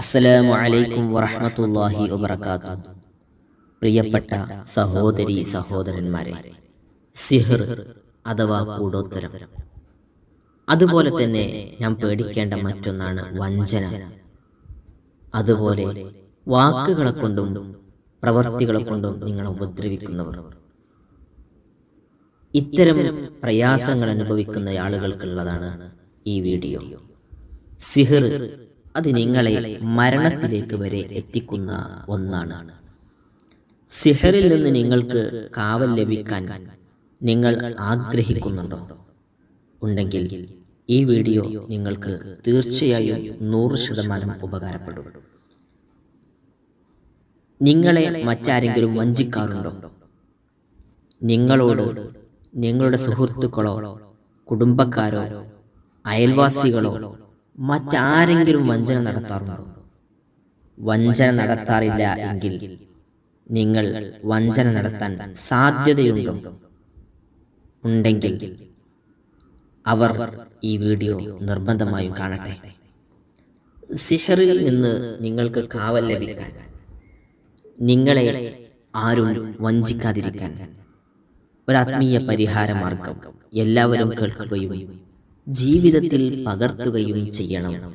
അസ്സലാമു അലൈക്കും വറഹ്മത്തുള്ളാഹി വബറകാത്തു പ്രിയപ്പെട്ട സഹോദരി സഹോദരന്മാരെ സിഹർ അഥവാ കൂടോത്തരം. അതുപോലെ തന്നെ ഞാൻ പേടിക്കേണ്ട മറ്റൊന്നാണ് വഞ്ചന. അതുപോലെ വാക്കുകളെ കൊണ്ടും പ്രവർത്തികളെ കൊണ്ടും നിങ്ങളെ ഉപദ്രവിക്കുന്നവർ. ഇത്തരം പ്രയാസങ്ങൾ അനുഭവിക്കുന്ന ആളുകൾക്കുള്ളതാണ് ഈ വീഡിയോ. സിഹർ അത് നിങ്ങളെ മരണത്തിലേക്ക് വരെ എത്തിക്കുന്ന ഒന്നാണ്. സിഹറിൽ നിന്ന് നിങ്ങൾക്ക് കാവൽ ലഭിക്കാൻ നിങ്ങൾ ആഗ്രഹിക്കുന്നുണ്ടോ? ഉണ്ടെങ്കിൽ ഈ വീഡിയോ നിങ്ങൾക്ക് തീർച്ചയായും നൂറ് ശതമാനം ഉപകാരപ്പെടും. നിങ്ങളെ മറ്റാരെങ്കിലും വഞ്ചിക്കാറുണ്ടോ? നിങ്ങളോട് നിങ്ങളുടെ സുഹൃത്തുക്കളോ കുടുംബക്കാരോ അയൽവാസികളോ മറ്റാരെങ്കിലും വഞ്ചന നടത്താറുണ്ടോ? വഞ്ചന നടത്താറില്ല എങ്കിൽ നിങ്ങൾ വഞ്ചന നടത്താൻ സാധ്യതയുണ്ടോ? ഉണ്ടെങ്കിൽ അവർ ഈ വീഡിയോ നിർബന്ധമായും കാണട്ടെ. സിഹറിൽ നിന്ന് നിങ്ങൾക്ക് കാവൽ ലഭിക്കാൻ നിങ്ങളെ ആരും വഞ്ചിക്കാതിരിക്കാൻ ഒരാത്മീയ പരിഹാര മാർഗം എല്ലാവരും കേൾക്കുകയും ജീവിതത്തിൽ പകർത്തുകയും ചെയ്യണം.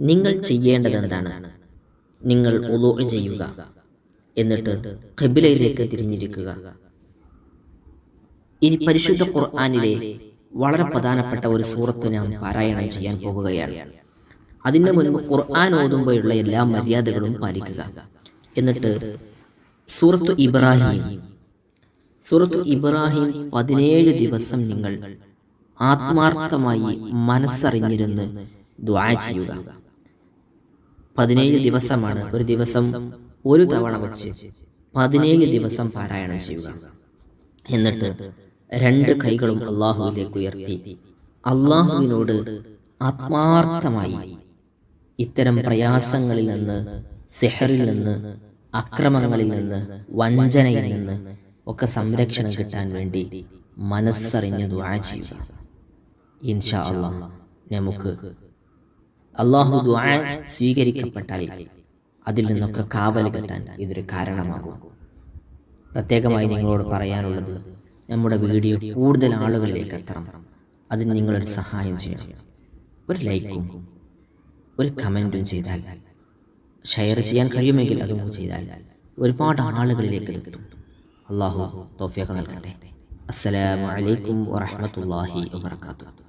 നിങ്ങൾ ചെയ്യേണ്ടത് എന്താണ്? നിങ്ങൾ ഉദോ ചെയ്യുക. എന്നിട്ട് ഖബിലയിലേക്ക് തിരിഞ്ഞിരിക്കുക. ഇനി പരിശുദ്ധ ഖുർആാനിലെ വളരെ പ്രധാനപ്പെട്ട ഒരു സൂറത്ത് ഞാൻ പാരായണം ചെയ്യാൻ പോകുകയാണ്. അതിന്റെ മുൻപ് ഖുർആൻ ഓതുമ്പോഴുള്ള എല്ലാ മര്യാദകളും പാലിക്കുക. എന്നിട്ട് സൂറത്തു ഇബ്രാഹിം. സൂറത്തു ഇബ്രാഹിം പതിനേഴ് ദിവസം നിങ്ങൾ ആത്മാർത്ഥമായി മനസ്സറിഞ്ഞിരുന്ന് ദ്വാ ചെയ്യുക. പതിനേഴ് ദിവസമാണ് ഒരു ദിവസം ഒരു തവണ വെച്ച് പതിനേഴ് ദിവസം പാരായണം ചെയ്യുക. എന്നിട്ട് രണ്ട് കൈകളും അള്ളാഹുവിലേക്ക് ഉയർത്തി അള്ളാഹുവിനോട് ആത്മാർത്ഥമായി ഇത്തരം പ്രയാസങ്ങളിൽ നിന്ന് സെഹറിൽ നിന്ന് അക്രമങ്ങളിൽ നിന്ന് വഞ്ചനയിൽ നിന്ന് ഒക്കെ സംരക്ഷണം കിട്ടാൻ വേണ്ടി മനസ്സറിഞ്ഞ് ദ്വാ ചെയ്യുക. ഇൻഷാ അള്ളാഹ് നമുക്ക് അള്ളാഹു ദുആ സ്വീകരിക്കപ്പെട്ടാൽ അതിൽ നിന്നൊക്കെ കാവൽ കിട്ടാൻ ഇതൊരു കാരണമാകും. പ്രത്യേകമായി നിങ്ങളോട് പറയാനുള്ളത് നമ്മുടെ വീഡിയോ കൂടുതൽ ആളുകളിലേക്ക് എത്തണം. അതിന് നിങ്ങളൊരു സഹായം ചെയ്യണം. ഒരു ലൈക്കും ഒരു കമന്റും ചെയ്താൽ ഷെയർ ചെയ്യാൻ കഴിയുമെങ്കിൽ അതും ചെയ്താൽ ഒരുപാട് ആളുകളിലേക്ക് എത്തും അള്ളാഹു തോഫിയൊക്കെ നൽകട്ടെ. അസ്സലാമു അലൈക്കും വറഹമത്തല്ലാഹി വാത്തു